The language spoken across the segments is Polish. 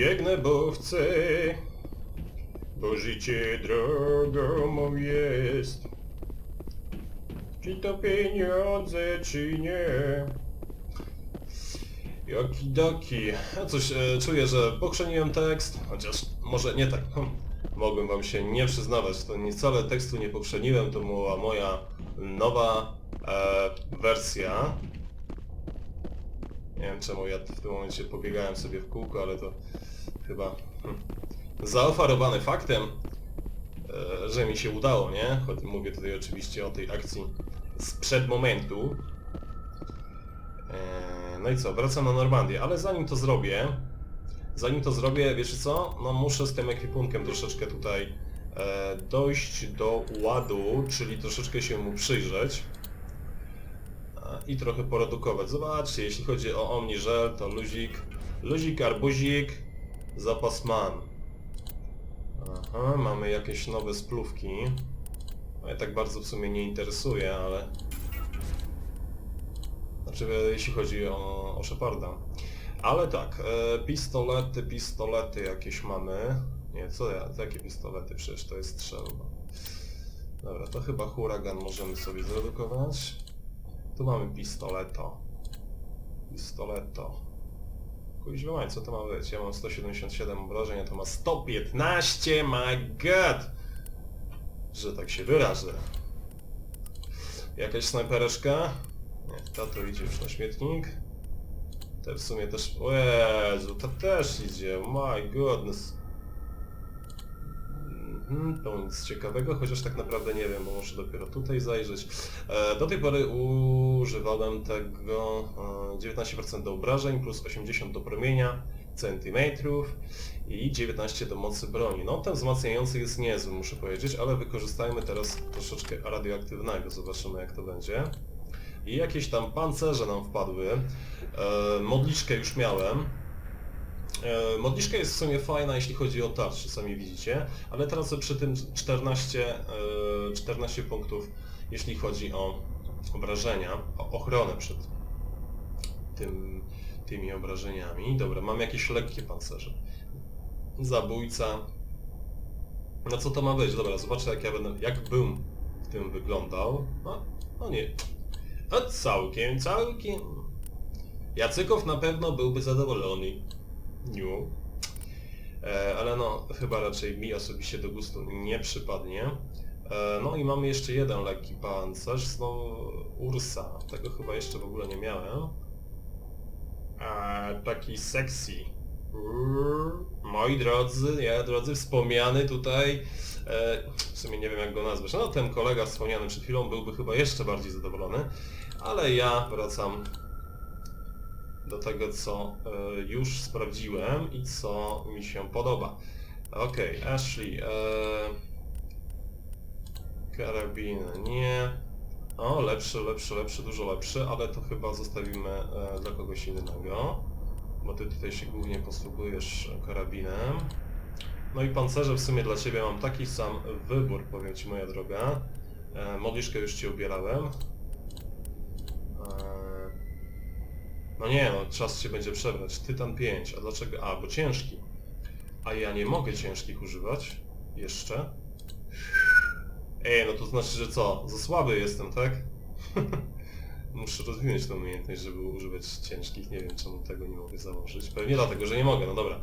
Biegnę, bo chcę, bo życie drogą mą jest. Czy to pieniądze, czy nie? Jokidoki. Ja coś e, czuję, że pokrzeniłem tekst, chociaż może nie tak. Hm. Mogłem wam się nie przyznawać, to nie wcale tekstu nie pokrzeniłem, to była moja nowa e, wersja. Nie wiem czemu ja w tym momencie pobiegałem sobie w kółko, ale to chyba zaoferowany faktem, e, że mi się udało, nie? Choć mówię tutaj oczywiście o tej akcji sprzed momentu. E, no i co, wracam na Normandię, ale zanim to zrobię, zanim to zrobię, wiecie co? No muszę z tym ekwipunkiem troszeczkę tutaj e, dojść do ładu, czyli troszeczkę się mu przyjrzeć i trochę poredukować. Zobaczcie, jeśli chodzi o omniżel, to luzik, luzik, arbuzik, zapas man. Aha, mamy jakieś nowe splówki. Mnie tak bardzo w sumie nie interesuje, ale... Znaczy, jeśli chodzi o, o Sheparda. Ale tak, e, pistolety, pistolety jakieś mamy. Nie, co ja, jakie pistolety? Przecież to jest strzelba. Dobra, to chyba huragan możemy sobie zredukować. Tu mamy pistoleto. Pistoleto. Kuźwa co to ma być? Ja mam 177 obrażeń, a to ma 115, my god! Że tak się wyrażę. Jakaś snajpereczka? Nie, ta to idzie już na śmietnik. Te w sumie też... O Jezu, to też idzie, my goodness. Mhm, to nic ciekawego, chociaż tak naprawdę nie wiem, bo muszę dopiero tutaj zajrzeć. E, do tej pory używałem tego e, 19% do obrażeń plus 80 do promienia centymetrów i 19 do mocy broni. No ten wzmacniający jest niezły, muszę powiedzieć, ale wykorzystajmy teraz troszeczkę radioaktywnego, zobaczymy jak to będzie. I jakieś tam pancerze nam wpadły. E, już miałem. E, modliszka jest w sumie fajna, jeśli chodzi o tarczę, sami widzicie, ale tracę przy tym 14, e, 14 punktów, jeśli chodzi o obrażenia, o ochronę przed tym, tymi obrażeniami. Dobra, mam jakieś lekkie pancerze. Zabójca. No co to ma być? Dobra, zobaczę jak ja będę, jak bym w tym wyglądał. No, no nie. No całkiem, całkiem. Jacykow na pewno byłby zadowolony. Nie. E, ale no, chyba raczej mi osobiście do gustu nie przypadnie. E, no i mamy jeszcze jeden lekki pancerz, znowu Ursa. Tego chyba jeszcze w ogóle nie miałem. E, taki sexy. Urr. Moi drodzy, ja drodzy, wspomniany tutaj, e, w sumie nie wiem jak go nazwać, no ten kolega wspomniany przed chwilą byłby chyba jeszcze bardziej zadowolony, ale ja wracam do tego, co e, już sprawdziłem i co mi się podoba. Okej, Ashley, e, karabin, nie. O, lepszy, lepszy, lepszy, dużo lepszy, ale to chyba zostawimy e, dla kogoś innego, bo ty tutaj się głównie posługujesz karabinem. No i pancerze w sumie dla ciebie mam taki sam wybór, powiem ci moja droga. Modliszkę już ci ubierałem. E, no nie, no czas się będzie przebrać. Tytan 5, a dlaczego? A, bo ciężki. A ja nie mogę ciężkich używać. Jeszcze. Ej, no to znaczy, że co? Za słaby jestem, tak? Muszę rozwinąć tę umiejętność, żeby używać ciężkich. Nie wiem, czemu tego nie mogę założyć. Pewnie dlatego, że nie mogę, no dobra.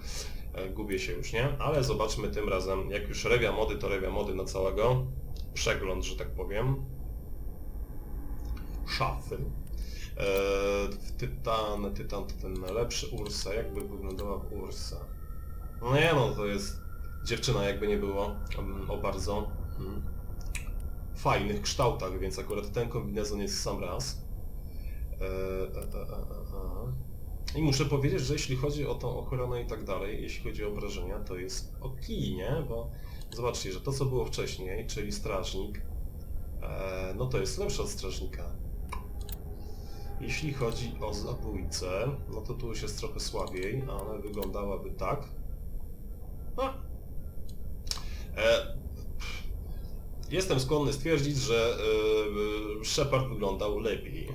E, Gubię się już, nie? Ale zobaczmy tym razem, jak już rewia mody, to rewia mody na całego. Przegląd, że tak powiem. Szafy. Eee, tytan, tytan to ten najlepszy, Ursa, jakby wyglądała Ursa? No nie no, to jest dziewczyna jakby nie było, mm, o bardzo mm, fajnych kształtach, więc akurat ten kombinezon jest sam raz. E, e, e, e, e. I muszę powiedzieć, że jeśli chodzi o tą ochronę i tak dalej, jeśli chodzi o obrażenia, to jest ok, nie? Bo zobaczcie, że to co było wcześniej, czyli strażnik, e, no to jest lepsze od strażnika. Jeśli chodzi o zabójcę, no to tu już jest trochę słabiej, a ona wyglądałaby tak. A. E, jestem skłonny stwierdzić, że e, Shepard wyglądał lepiej.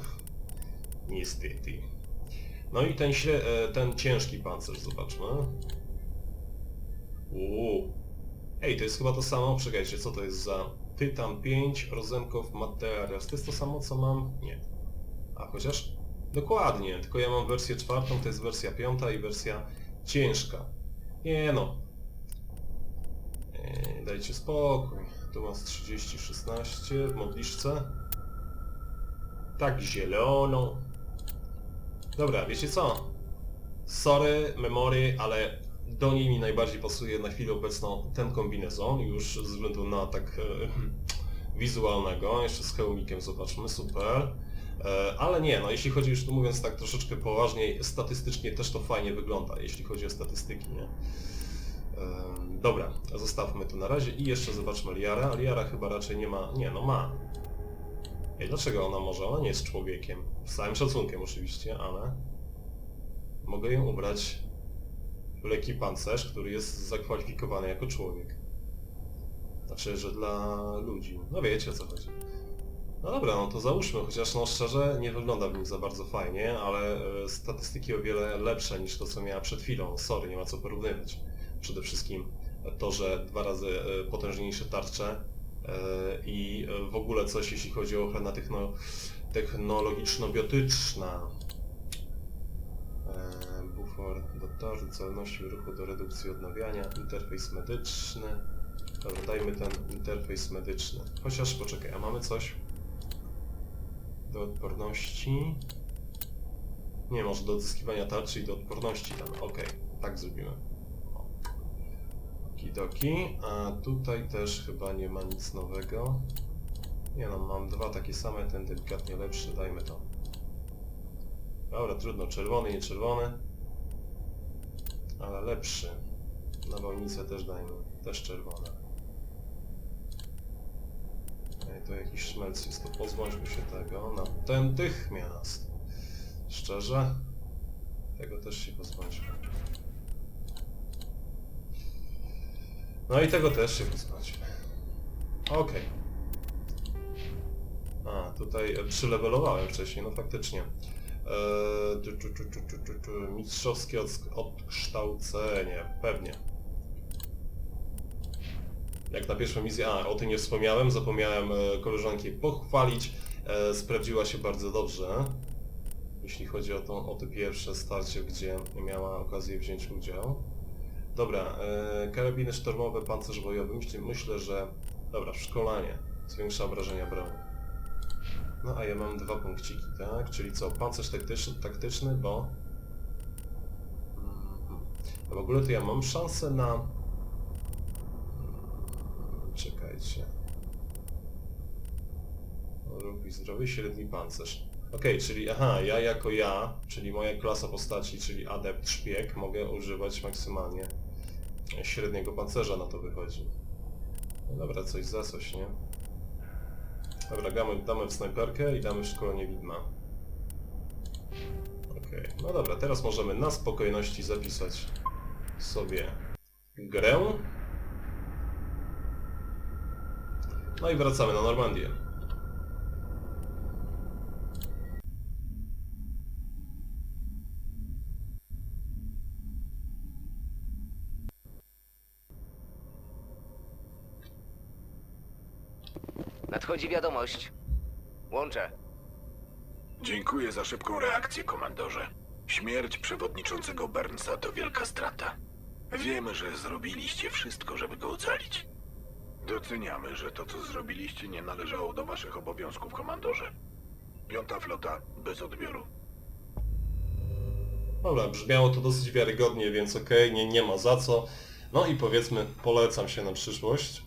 Niestety. No i ten, e, ten ciężki pancerz, zobaczmy. Uuu. Ej, to jest chyba to samo, czekajcie, co to jest za Tytan 5, Rozenkow Materials. To jest to samo, co mam? Nie. A chociaż? Dokładnie, tylko ja mam wersję czwartą, to jest wersja piąta i wersja ciężka. Nie no. Ej, dajcie spokój. Tu masz 30, 16 w modliszce. Tak zieloną. Dobra, wiecie co? Sorry, memory, ale do niej mi najbardziej pasuje na chwilę obecną ten kombinezon, już ze względu na tak e, wizualnego. Jeszcze z hełmikiem zobaczmy, super. E, ale nie, no jeśli chodzi już tu mówiąc tak troszeczkę poważniej, statystycznie też to fajnie wygląda, jeśli chodzi o statystyki, nie? Em, Dobra, zostawmy to na razie i jeszcze zobaczmy Liara. Liara chyba raczej nie ma... Nie, no ma. Ej, dlaczego ona może? Ona nie jest człowiekiem. Z całym szacunkiem oczywiście, ale... Mogę ją ubrać w lekki pancerz, który jest zakwalifikowany jako człowiek. Znaczy, że dla ludzi. No wiecie o co chodzi. No dobra, no to załóżmy, chociaż no szczerze nie wygląda w nim za bardzo fajnie, ale e, statystyki o wiele lepsze niż to, co miała przed chwilą. Sorry, nie ma co porównywać. Przede wszystkim to, że dwa razy e, potężniejsze tarcze e, i w ogóle coś, jeśli chodzi o ochronę techno, technologiczno-biotyczna. Bufor do torzu, celności ruchu do redukcji odnawiania, interfejs medyczny. Dobra, dajmy ten interfejs medyczny. Chociaż poczekaj, a mamy coś? Do odporności. Nie, może do odzyskiwania tarczy i do odporności tam. Okej, tak zrobimy. Okidoki. A tutaj też chyba nie ma nic nowego. Nie no, mam dwa takie same, ten delikatnie lepszy, dajmy to. Dobra, trudno, czerwony, nie czerwony. Ale lepszy. Nawałnicę też dajmy, też czerwone. Ej, to jakiś szmelc jest, to pozbądźmy się tego natychmiast. Szczerze? Tego też się pozbądźmy. No i tego też się pozbądźmy. Okej. A, tutaj e, przylewelowałem wcześniej, no faktycznie. Eee, tu, tu, tu, tu, tu, tu, tu, mistrzowskie odkształcenie, pewnie. Jak na pierwszą misję, a o tym nie wspomniałem, zapomniałem e, koleżanki pochwalić, e, sprawdziła się bardzo dobrze, jeśli chodzi o, tą, o te pierwsze starcie, gdzie miała okazję wziąć udział. Dobra, e, karabiny sztormowe, pancerz bojowy, myślę, myślę, że... Dobra, szkolenie, zwiększa obrażenia broni. No a ja mam dwa punkciki, tak? Czyli co, pancerz taktyczny, taktyczny bo... Mhm. A w ogóle to ja mam szansę na... Mm, Czekajcie. Ruch i zdrowy, średni pancerz. Okej, czyli aha, ja jako ja, czyli moja klasa postaci, czyli adept szpieg, mogę używać maksymalnie średniego pancerza na to wychodzi. Dobra, coś za coś, nie? Dobra, damy, damy w snajperkę i damy w szkolenie widma. Okej, no dobra, teraz możemy na spokojności zapisać sobie grę. No i wracamy na Normandię. Nadchodzi wiadomość. Łączę. Dziękuję za szybką reakcję, komandorze. Śmierć przewodniczącego Burnsa to wielka strata. Wiemy, że zrobiliście wszystko, żeby go ocalić. Doceniamy, że to, co zrobiliście, nie należało do waszych obowiązków, komandorze. Piąta flota bez odbioru. Dobra, brzmiało to dosyć wiarygodnie, więc okej, nie, nie ma za co. No i powiedzmy, polecam się na przyszłość.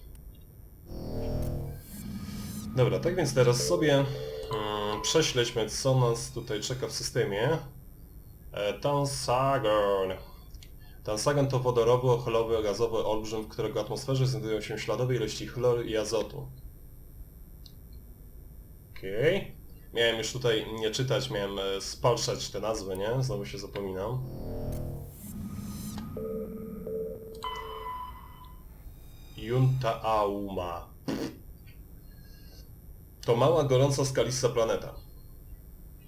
Dobra, tak więc teraz sobie mm, prześledźmy, co nas tutaj czeka w systemie. E, Tansagon. Tansagon to wodorowy, ochylowy, gazowy olbrzym, w którego atmosferze znajdują się śladowe ilości chloru i azotu. Okej. Miałem już tutaj nie czytać, miałem e, spalszać te nazwy, nie? Znowu się zapominam. Junta Auma. To mała, gorąca, skalista planeta.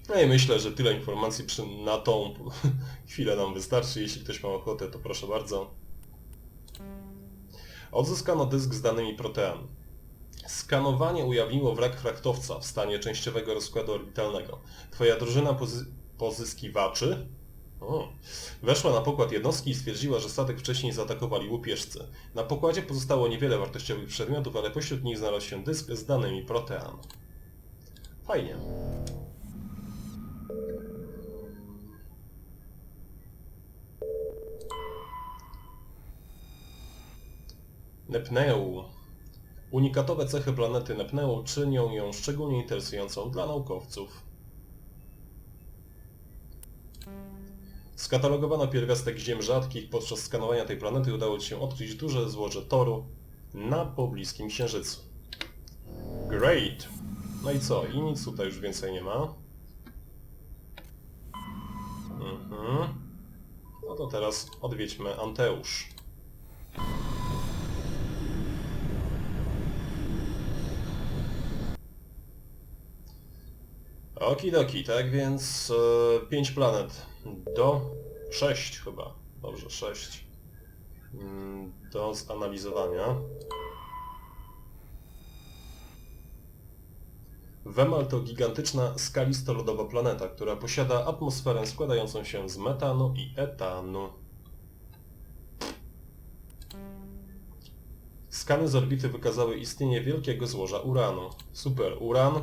No i myślę, że tyle informacji przy, na tą chwilę nam wystarczy. Jeśli ktoś ma ochotę, to proszę bardzo. Odzyskano dysk z danymi Protean. Skanowanie ujawniło wrak frachtowca w stanie częściowego rozkładu orbitalnego. Twoja drużyna pozy pozyskiwaczy o, weszła na pokład jednostki i stwierdziła, że statek wcześniej zaatakowali łupieżcy. Na pokładzie pozostało niewiele wartościowych przedmiotów, ale pośród nich znalazł się dysk z danymi Protean. Fajnie. Nepneu. Unikatowe cechy planety Nepneu czynią ją szczególnie interesującą dla naukowców. Skatalogowano pierwiastek ziem rzadkich. Podczas skanowania tej planety udało ci się odkryć duże złoże toru na pobliskim księżycu. Great! No i co? I nic tutaj już więcej nie ma. Mhm. No to teraz odwiedźmy Anteusz. Okidoki, tak więc e, 5 planet do 6 chyba. Dobrze, 6. Mm, Do zanalizowania. Wemal to gigantyczna skalisto-lodowa planeta, która posiada atmosferę składającą się z metanu i etanu. Skany z orbity wykazały istnienie wielkiego złoża uranu. Super, uran.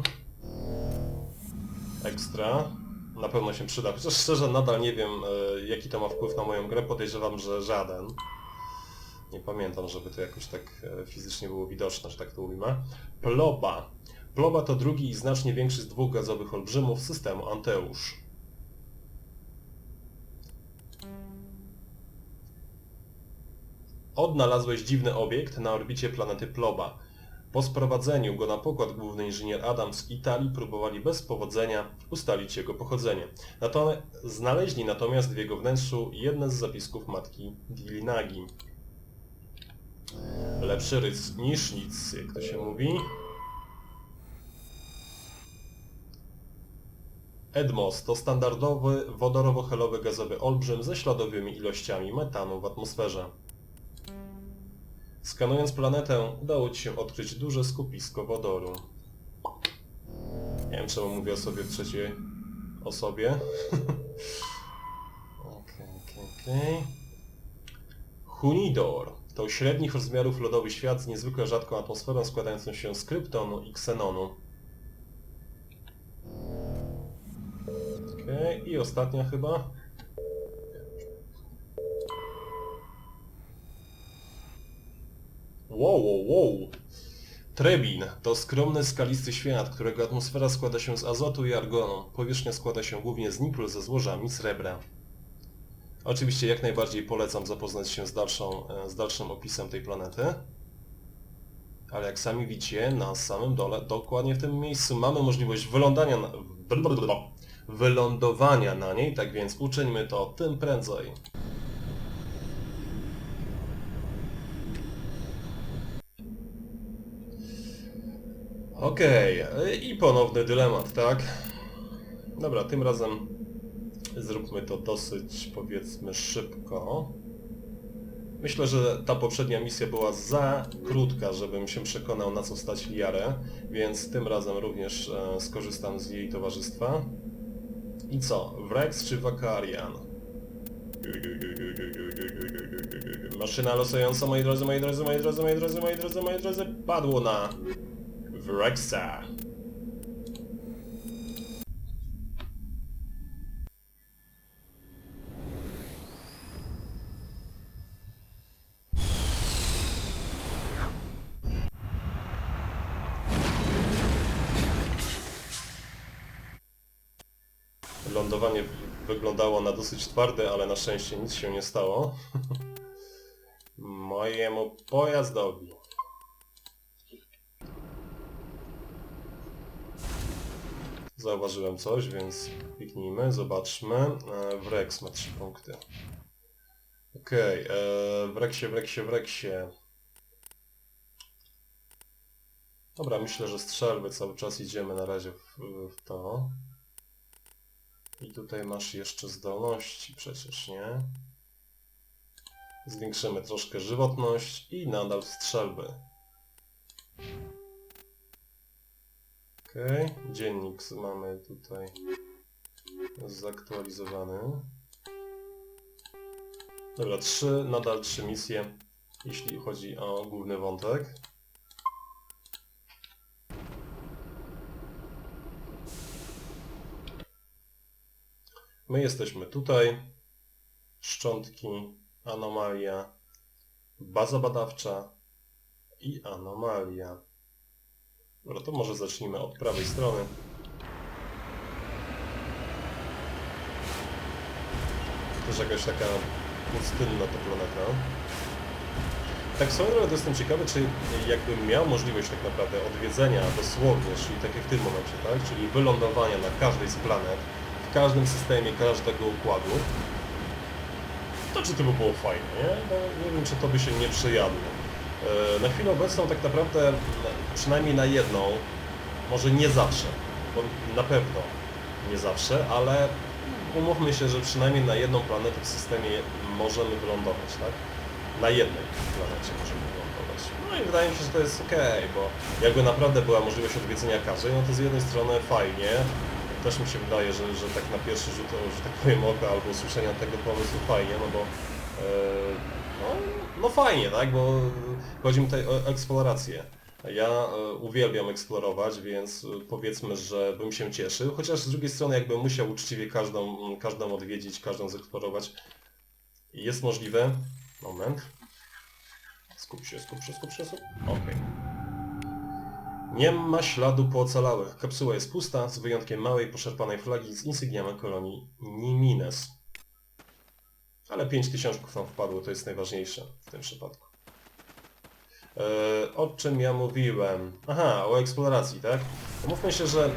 Ekstra. Na pewno się przyda. Chociaż szczerze nadal nie wiem e, jaki to ma wpływ na moją grę. Podejrzewam, że żaden. Nie pamiętam, żeby to jakoś tak e, fizycznie było widoczne, że tak to ujmę. Ploba. Ploba to drugi i znacznie większy z dwóch gazowych olbrzymów systemu Anteusz. Odnalazłeś dziwny obiekt na orbicie planety Ploba. Po sprowadzeniu go na pokład główny inżynier Adams z Italii próbowali bez powodzenia ustalić jego pochodzenie. Nato- znaleźli natomiast w jego wnętrzu jedne z zapisków matki Gilinagi. Lepszy rys niż nic, jak to się mówi. Edmos to standardowy wodorowo-helowy gazowy olbrzym ze śladowymi ilościami metanu w atmosferze. Skanując planetę, udało Ci się odkryć duże skupisko wodoru. Nie wiem czemu mówię o sobie w trzeciej osobie. Okej, okej, okej. Hunidor to średnich rozmiarów lodowy świat z niezwykle rzadką atmosferą składającą się z kryptonu i ksenonu. Ostatnia chyba. Wow, wow, wow. Trebin to skromny, skalisty świat, którego atmosfera składa się z azotu i argonu. Powierzchnia składa się głównie z niklu ze złożami srebra. Oczywiście jak najbardziej polecam zapoznać się z, dalszą, e, z dalszym opisem tej planety. Ale jak sami widzicie, na samym dole, dokładnie w tym miejscu, mamy możliwość wylądania na, wylądowania na niej, tak więc uczyńmy to tym prędzej. Okej, i ponowny dylemat, tak? Dobra, tym razem zróbmy to dosyć, powiedzmy, szybko. Myślę, że ta poprzednia misja była za krótka, żebym się przekonał na co stać Liarę, więc tym razem również e, skorzystam z jej towarzystwa. I co? Wrex czy Wakarian? Maszyna losująca, moi drodzy, moi drodzy, moi drodzy, moi drodzy, moi drodzy, moi drodzy, padło na Wrexa. Lądowanie w- wyglądało na dosyć twarde, ale na szczęście nic się nie stało. Mojemu pojazdowi. Zauważyłem coś, więc kliknijmy, zobaczmy. E, Wrex ma 3 punkty. Okej, okay, Wreksie, Wreksie, Wreksie. Dobra, myślę, że strzelby cały czas idziemy na razie w, w to. I tutaj masz jeszcze zdolności przecież, nie? Zwiększymy troszkę żywotność i nadal strzelby. Okej, dziennik mamy tutaj zaktualizowany. Dobra, trzy, nadal trzy misje, jeśli chodzi o główny wątek. My jesteśmy tutaj. Szczątki, anomalia, baza badawcza i anomalia. Dobra, to może zacznijmy od prawej strony. Też jakaś taka pustynna ta planeta. Tak drogą to jestem ciekawy, czy jakbym miał możliwość tak naprawdę odwiedzenia dosłownie, czyli tak jak w tym momencie, tak? Czyli wylądowania na każdej z planet, każdym systemie każdego układu, to czy to by było fajne, nie? No, nie wiem, czy to by się nie przejadło. E, Na chwilę obecną tak naprawdę, przynajmniej na jedną, może nie zawsze, bo na pewno nie zawsze, ale umówmy się, że przynajmniej na jedną planetę w systemie możemy wylądować, tak? Na jednej planecie możemy wylądować. No i wydaje mi się, że to jest ok, bo jakby naprawdę była możliwość odwiedzenia każdej, no to z jednej strony fajnie, też mi się wydaje, że, że tak na pierwszy rzut, że tak powiem, oka albo usłyszenia tego pomysłu fajnie, no bo e, no, no fajnie, tak, bo chodzi mi tutaj o eksplorację. Ja e, uwielbiam eksplorować, więc e, powiedzmy, że bym się cieszył, chociaż z drugiej strony jakbym musiał uczciwie każdą, każdą odwiedzić, każdą zeksplorować. Jest możliwe. Moment. Skup się, skup się, skup się, skup. Okej. Nie ma śladu po ocalałych. Kapsuła jest pusta, z wyjątkiem małej, poszarpanej flagi z insygniami kolonii Nimines. Ale 5000 nam wpadło, to jest najważniejsze w tym przypadku. E, o czym ja mówiłem? Aha, o eksploracji, tak? Mówmy się, że e,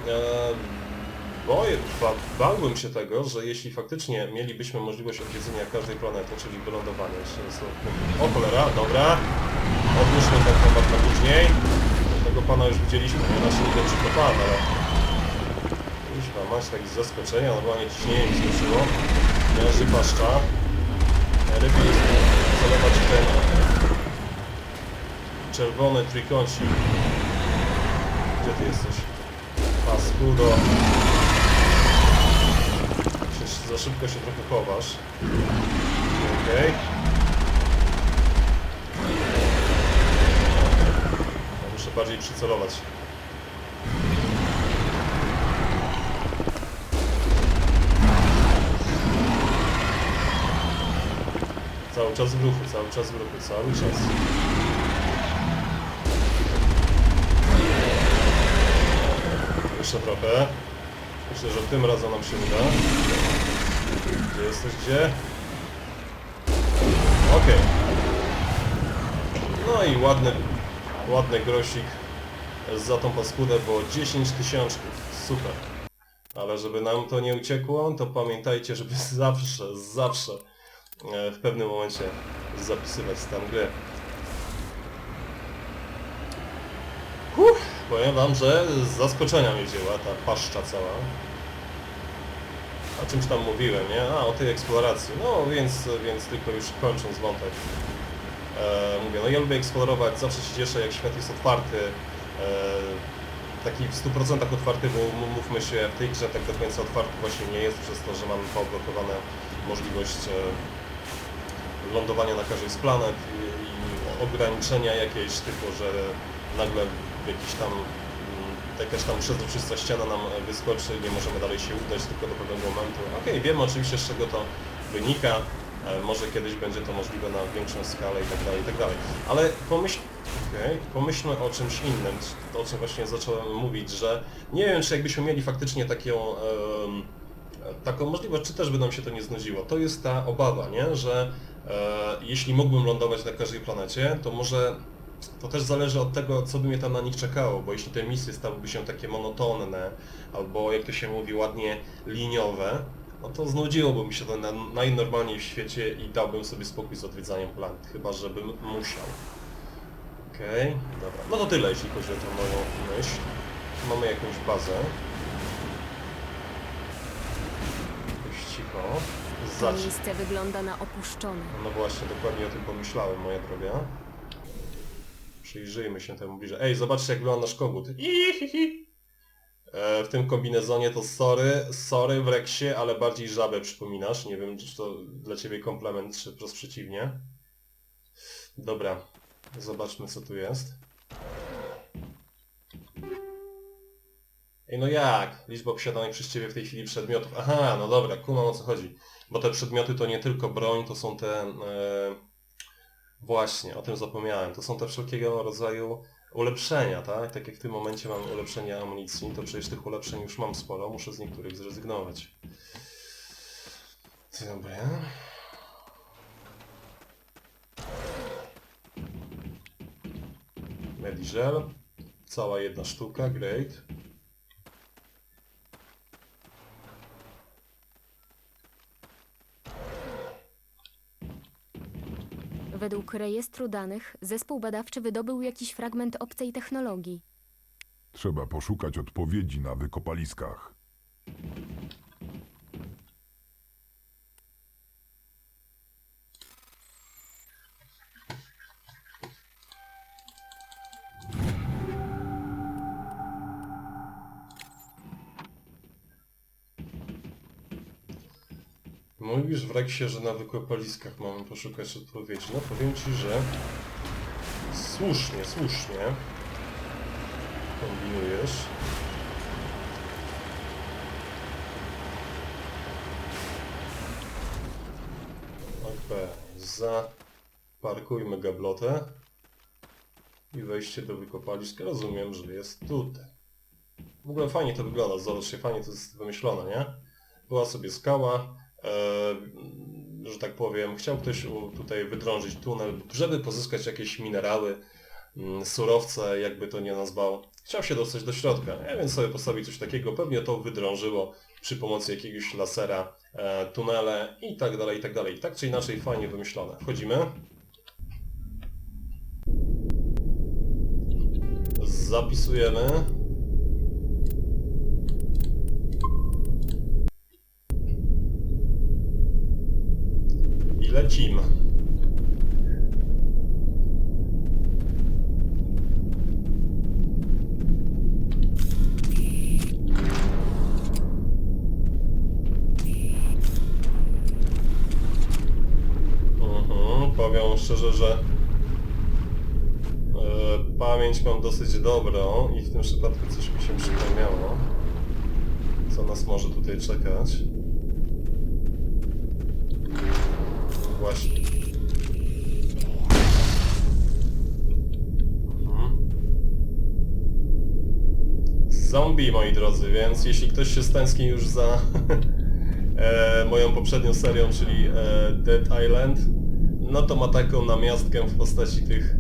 boję, ba, bałbym się tego, że jeśli faktycznie mielibyśmy możliwość odwiedzenia każdej planety, czyli wylądowania. O cholera, dobra. Odłóżmy ten temat na później. Pana już widzieliśmy, nie? Czy to pan, ale... Kuźwa, masz takie zaskoczenia, normalnie ciśnienie mi skoczyło. Miażdży paszcza. Najlepiej jest zalewać ten czerwony trójkącik. Gdzie ty jesteś? Paskudo. Się- Za szybko się trochę chowasz. Okej. Ja bardziej przycelować. Cały czas w ruchu, cały czas w ruchu, cały czas. Jeszcze trochę. Myślę, że tym razem nam się uda. Gdzie jesteś? Gdzie? Okej. No i ładny, ładny grosik za tą paskudę, bo 10 tysiączków. Super. Ale żeby nam to nie uciekło, to pamiętajcie, żeby zawsze, zawsze e, w pewnym momencie zapisywać stan gry. Uff, powiem wam, że z zaskoczenia mnie wzięła ta paszcza cała. O czymś tam mówiłem, nie? A, o tej eksploracji. No, więc, więc tylko już kończąc wątek. E, mówię, no ja lubię eksplorować, zawsze się cieszę, jak świat jest otwarty. E, taki w 100% otwarty, bo mówmy się, w tej grze tak do końca otwarty właśnie nie jest, przez to, że mamy poblokowane możliwość e, lądowania na każdej z planet i, ograniczenia jakieś, typu, że nagle jakiś tam mm, jakaś tam przezroczysta ściana nam wyskoczy, nie możemy dalej się udać tylko do pewnego momentu. Okej, wiemy oczywiście z czego to wynika, może kiedyś będzie to możliwe na większą skalę i tak dalej, i tak dalej. Ale pomyśl, okej, pomyślmy o czymś innym, o czym właśnie zacząłem mówić, że nie wiem czy jakbyśmy mieli faktycznie taką em, taką możliwość, czy też by nam się to nie znudziło. To jest ta obawa, nie? że e, jeśli mógłbym lądować na każdej planecie, to może to też zależy od tego, co by mnie tam na nich czekało, bo jeśli te misje stałyby się takie monotonne, albo jak to się mówi ładnie, liniowe, no to znudziłoby mi się to na, najnormalniej w świecie i dałbym sobie spokój z odwiedzaniem planet, chyba żebym musiał. Okej, dobra. No to tyle, jeśli chodzi o tę moją myśl. Mamy jakąś bazę. Dość cicho. To Zacznij. miejsce wygląda na opuszczone. No właśnie, dokładnie o tym pomyślałem, moja droga. Przyjrzyjmy się temu bliżej. Ej, zobaczcie jak wygląda nasz kogut. Ihihi. E, w tym kombinezonie to sorry, sorry w Rexie, ale bardziej żabę przypominasz. Nie wiem, czy to dla ciebie komplement, czy wprost przeciwnie. Dobra, zobaczmy co tu jest. Ej, no jak? Liczba posiadanych przez ciebie w tej chwili przedmiotów. Aha, no dobra, kumam o co chodzi. Bo te przedmioty to nie tylko broń, to są te... E, właśnie, o tym zapomniałem. To są te wszelkiego rodzaju ulepszenia, tak? Tak jak w tym momencie mam ulepszenie amunicji, to przecież tych ulepszeń już mam sporo, muszę z niektórych zrezygnować. Dobra. Mediżel. Cała jedna sztuka, great. Według rejestru danych zespół badawczy wydobył jakiś fragment obcej technologii. Trzeba poszukać odpowiedzi na wykopaliskach. W Reksie, że na wykopaliskach mamy poszukać odpowiedzi. No powiem Ci, że słusznie, słusznie kombinujesz. Ok, zaparkujmy gablotę i wejście do wykopaliska. Rozumiem, że jest tutaj. W ogóle fajnie to wygląda, zobaczcie, fajnie to jest wymyślone, nie? Była sobie skała, że tak powiem, chciał ktoś tutaj wydrążyć tunel, żeby pozyskać jakieś minerały, mm, surowce, jakby to nie nazwał. Chciał się dostać do środka, nie? więc sobie postawił coś takiego, pewnie to wydrążyło przy pomocy jakiegoś lasera e, tunele i tak dalej, i tak dalej. Tak czy inaczej fajnie wymyślone. Wchodzimy. Zapisujemy. I lecimy. Mhm, powiem szczerze, że e, pamięć mam dosyć dobrą i w tym przypadku coś mi się przypomniało, co nas może tutaj czekać. Właśnie. Mhm. Zombie, moi drodzy, więc jeśli ktoś się stęskni już za e, moją poprzednią serią, czyli e, Dead Island, no to ma taką namiastkę w postaci tych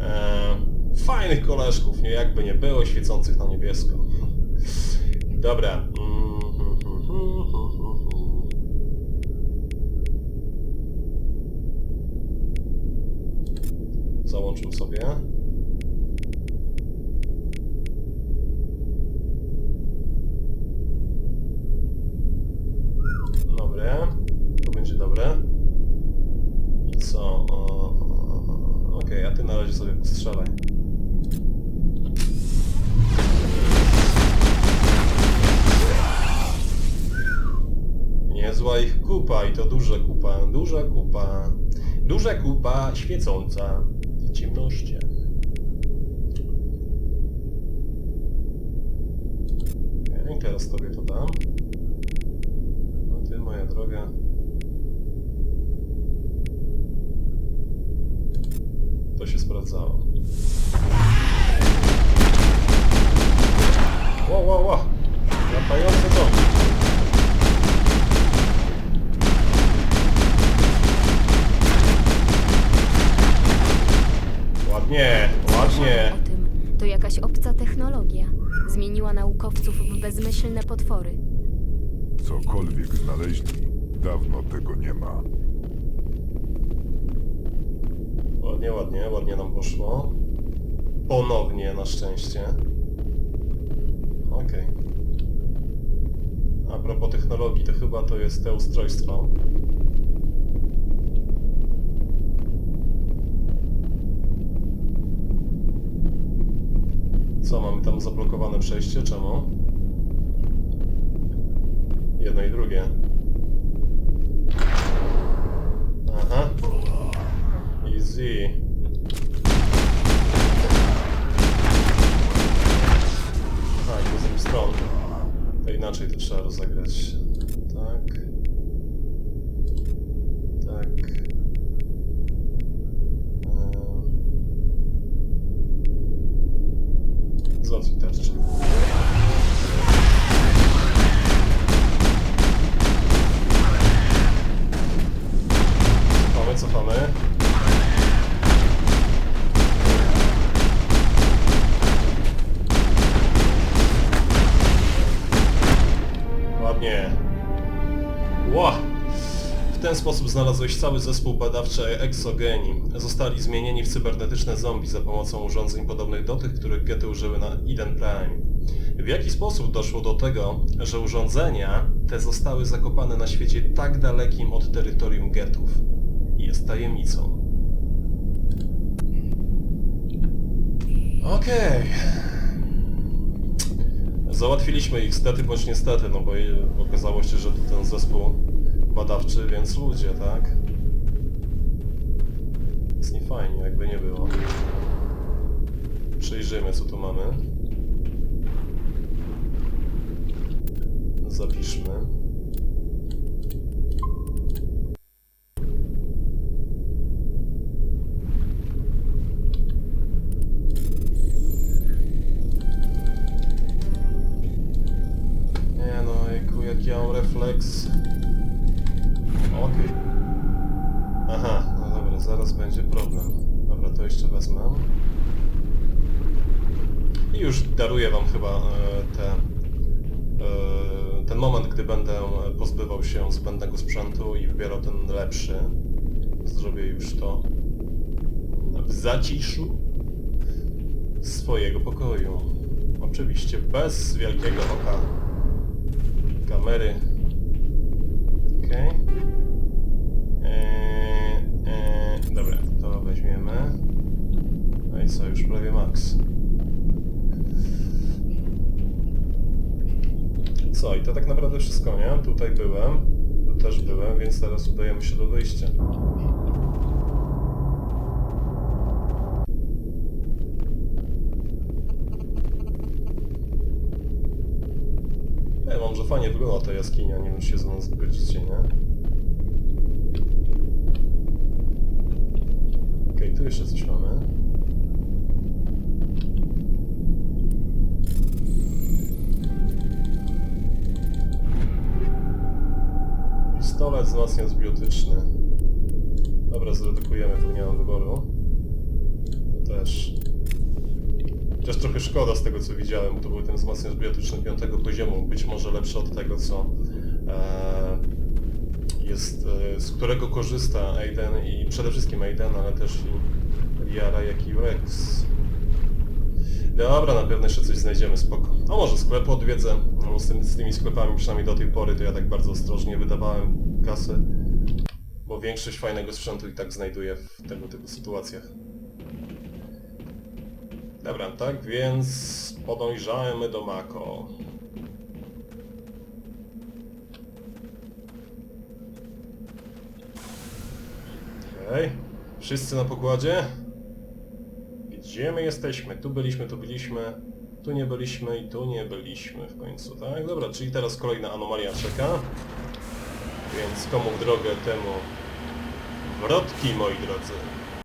e, fajnych koleżków, nie jakby nie było, świecących na niebiesko. Dobra. Mhm, mhm, mhm, mhm. Załączmy sobie. Dobre. To będzie dobre. I co? Okej, a ty na razie sobie postrzelaj. Niezła ich kupa i to duża kupa, duża kupa. Duża kupa świecąca ciemnościach. Okej, teraz tobie to dam. A ty, moja droga. To się sprawdzało. Ło, ło, ło! Latające zombie. Ładnie, ładnie. O tym, to jakaś obca technologia. Zmieniła naukowców w bezmyślne potwory. Cokolwiek znaleźli, dawno tego nie ma. Ładnie, ładnie, ładnie nam poszło. Ponownie na szczęście. Okej. a propos technologii, to chyba to jest to ustrojstwo. Co, mamy tam zablokowane przejście? Czemu? Jedno i drugie. Aha. Easy. A, i to z stron. To inaczej to trzeba rozegrać. Załatwić tarczę. Znalazłeś cały zespół badawczy Exogeni. Zostali zmienieni w cybernetyczne zombie za pomocą urządzeń podobnych do tych, których gety użyły na Eden Prime. W jaki sposób doszło do tego, że urządzenia te zostały zakopane na świecie tak dalekim od terytorium getów? Jest tajemnicą. Okej. Załatwiliśmy ich stety bądź niestety, no bo okazało się, że to ten zespół badawczy, więc ludzie, tak? Jest nie fajnie, jakby nie było. Przejrzymy, co tu mamy. Zapiszmy. Nie no, jaki ja mam. Daruję wam chyba e, te, e, ten moment, gdy będę pozbywał się zbędnego sprzętu i wybierał ten lepszy. Zrobię już to w zaciszu swojego pokoju. Oczywiście bez wielkiego oka kamery. Co, i to tak naprawdę wszystko, nie? Tutaj byłem, tu też byłem, więc teraz udajemy się do wyjścia. Ja mam, że fajnie wygląda ta jaskinia, nie wiem czy się ze mną zgodzicie, nie? Okej, tu jeszcze coś mamy. Wzmacniacz biotyczny. Dobra, zredukujemy, bo nie mam wyboru. To też. Chociaż trochę szkoda z tego co widziałem, to był ten wzmacniacz biotyczny piątego poziomu, być może lepszy od tego co e, jest, e, z którego korzysta Aiden i przede wszystkim Aiden, ale też i Liara, jak i Rex. Dobra, na pewno jeszcze coś znajdziemy, spoko. A może sklepy odwiedzę, no, z, tym, z tymi sklepami przynajmniej do tej pory to ja tak bardzo ostrożnie wydawałem kasy, bo większość fajnego sprzętu i tak znajduję w tego typu sytuacjach. Dobra, tak więc podążajmy do Mako. Okej, wszyscy na pokładzie? Gdzie my jesteśmy? Tu byliśmy, tu byliśmy, tu nie byliśmy i tu nie byliśmy w końcu, tak? Dobra, czyli teraz kolejna anomalia czeka. Więc komu w drogę, temu wrotki, moi drodzy.